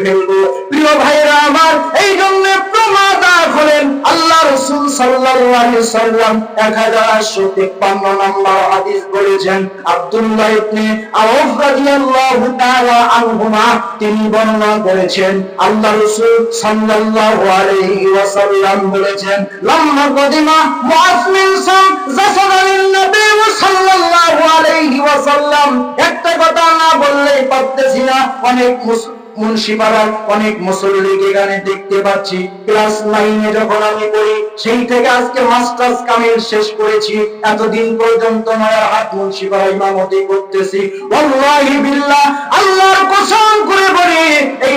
ফেলব প্রিয় ভাইরা আমার, এই জন্য প্রমাতা হলেন আল্লাহ রসুল সাল্লাল্লাহু সাল্লাম 1853 নম্বর হাদিস বলেছেন, আব্দুল্লাহ ইবনে আওফ রাদিয়াল্লাহু তাআলা আনহুমা তিনি বর্ণনা করেছেন, আল্লাহ রসুল সাল্লাল্লাহু বলেছেন একটা কথা না বললেই পারতেছি না, অনেক মুস- মুন্সিপাড়ার অনেক মুসল্লিকে এখানে দেখতে পাচ্ছি। ক্লাস নাইনে যখন আমি পড়ি, সেই থেকে আজকে মাস্টার্স কামিল শেষ করেছি। এতদিন পর্যন্ত নয়া হাত মুন্সিপাড়া ইমামতি করতেছি। ওয়াল্লাহি বিল্লাহ, আল্লাহর কসম করে বলি, এই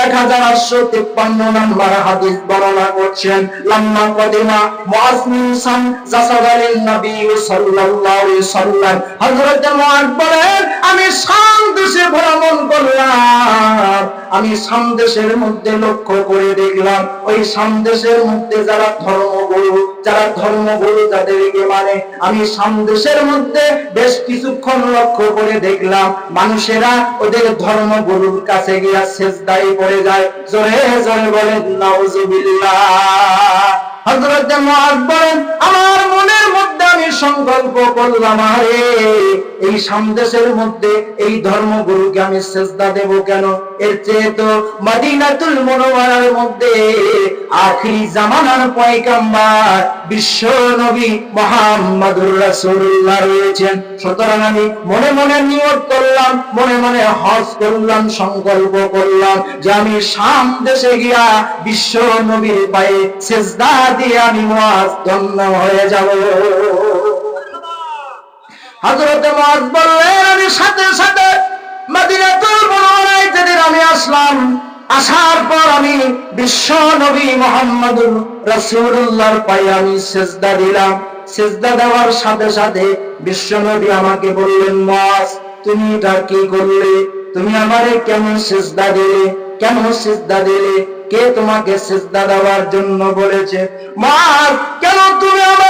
মাজার 1853 নম্বর হাদিস বর্ণনা করছেন, লাম্মা কদিমা সাম জাসাদালিন নবী সাল্লাল্লাহু আলাইহি সাল্লাম হযরত মুআজ বলেন আমি শাম দেশে ভ্রমণ করলাম। আমি শাম দেশের মধ্যে লক্ষ্য করে দেখলাম, ওই শাম দেশের মধ্যে যারা ধর্মগুরু যারা ধর্মগুরু যাদেরকে মানে আমি শাম দেশের মধ্যে বেশ কিছুক্ষণ লক্ষ্য করে দেখলাম, মানুষেরা ওদের ধর্মগুরুর কাছে গিয়া শেষদাই পড়ে যায়। জোরে জোরে বলেন বলেন, আমার সংকল্প করলাম, আরে এই সামদেশের মধ্যে এই ধর্মগুরুকে আমি সেজদা দেব কেন? এর চেয়ে তো মদিনাতুল মুনাওয়ারার মধ্যে আখিরি জামানার পয়গাম্বার বিশ্ব নবী মুহাম্মদুর রাসূলুল্লাহ রয়েছেন। সুতরাং আমি মনে মনে নিয়ত করলাম, মনে মনে হজ করলাম, সংকল্প করলাম যে আমি শাম দেশে গিয়া বিশ্ব নবীর পায়ে সেজদা দিয়ে আমি মুআজ ধন্য হয়ে যাব। হযরত মুআজ বললেন, আমি সাথে সাথে মদিনাতুল মুনাওয়ারায় যেদিন আমি আসলাম, আসার পর আমি বিশ্ব নবী মোহাম্মদুর রাসূলুল্লাহর পায়ে আমি সেজদা দিলাম। সেজদা দেওয়ার সাথে সাথে বিশ্ব নবী আমাকে বললেন তুমি এটা কি করলে? তুমি আমারে কেন সেজদা দিলে? কেন সেজদা দিলে? কে তোমাকে সেজদা দেওয়ার জন্য বলেছে? মার কেন তুমি আমারে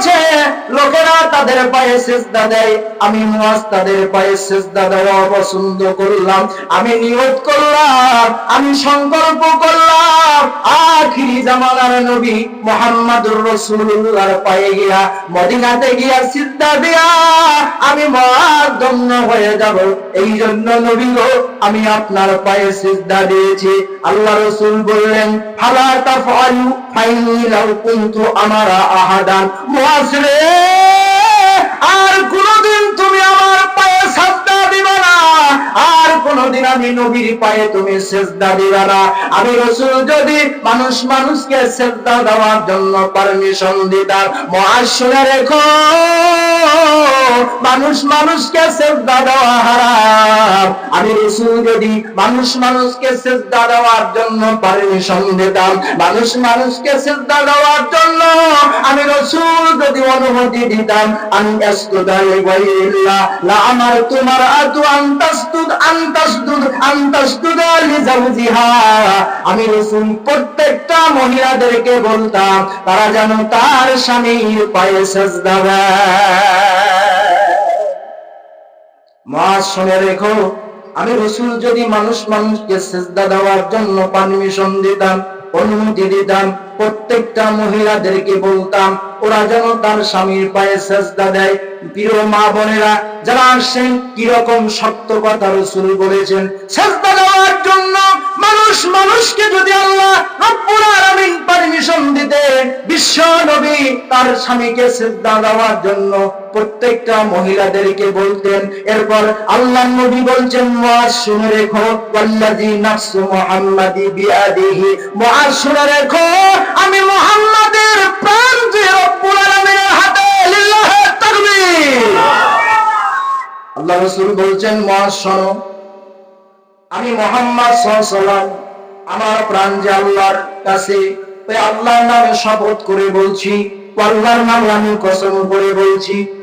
রয়েছে লোকেরা তাদের পায়ে সেজদা দেয়। আমি মুয়াজ তাদের পায়ে সেজদা দেওয়া পছন্দ করলাম। আমি নিয়ত করলাম, আমি সংকল্প করলাম। আখিরি জামানার নবী মোহাম্মদুর রাসূলুল্লাহর পায়ে গিয়া মদিনাতে গিয়া সিদ্ধা দিয়া। আমি মহাদম্য হয়ে যাব। এই জন্য নবী গো আমি আপনার পায়ে সিদ্ধা দিয়েছি। আল্লাহ রাসূল বললেন, ফালা তাফআলু ফাইনি লাউ কুনতু আমারা আহাদান। মুআসরে আর কোনদিন তুমি আমার পায়ে না আর কোনদিন আমি নবীর পায়ে তুমি সেজদা দিবা না। আমি রসুল যদি মানুষ মানুষকে সেজদা দেওয়ার জন্য পারমিশন দিতাম মহাজ শুনে রেখো। মানুষ মানুষকে সেজদা দেওয়া হারাম। আমি রসুল যদি মানুষ মানুষকে সেজদা দেওয়ার জন্য পারমিশন দিতাম, মানুষ মানুষকে সেজদা দেওয়ার জন্য আমি রসুল যদি অনুমতি দিতাম আমি গায়রিল্লাহ, লা আমার তোমার আনতাসতুদ লিজাওজিহা আমি রসুল প্রত্যেকটা মহিলাদেরকে বলতাম, তারা যেন তার স্বামীর পায়ে মাস শুনে রেখো, আমি রসুল যদি মানুষ মানুষকে সেজদা দেওয়ার জন্য পারমিশন দিতাম, অনুমতি দিতাম, প্রত্যেকটা মহিলাদেরকে বলতাম ওরা যেন তার স্বামীর পায়ে সেজদা দেয়। প্রিয় মা বোনেরা, যারা আসছেন, কীরকম সত্য কথা রসুল বলেছেন? সেজদা দেওয়ার জন্য মানুষ মানুষকে যদি আল্লাহ রব্বুল আলামিন পারমিশন দিতে, বিশ্ব নবী তার স্বামীকে শ্রদ্ধা দেওয়ার জন্য প্রত্যেকটা মহিলাদেরকে বলতেন। এরপর আল্লাহ নবী বলছেন, মুআজ, শুনে রেখো, ওয়াল্লাযী নাফসু মুহাম্মাদি বিয়াদিহি। মুআজ, শুনে রেখো, আমি মুহাম্মাদের প্রাণ যে রাসূল বলছেন মুআজ আমি মোহাম্মদ সাল্লাম আমার প্রাণ যে আল্লাহর কাছে আল্লাহর নামে শপথ করে বলছি আল্লাহর নাম আমি কসম করে বলছি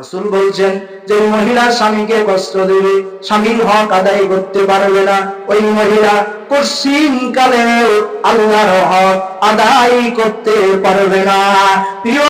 রাসূল বলছেন যে মহিলা স্বামীকে কষ্ট দেবে, স্বামীর হক আদায় করতে পারবে না। ওই মহিলা কালে আল্লাহর হক আদায় করতে পারবে না।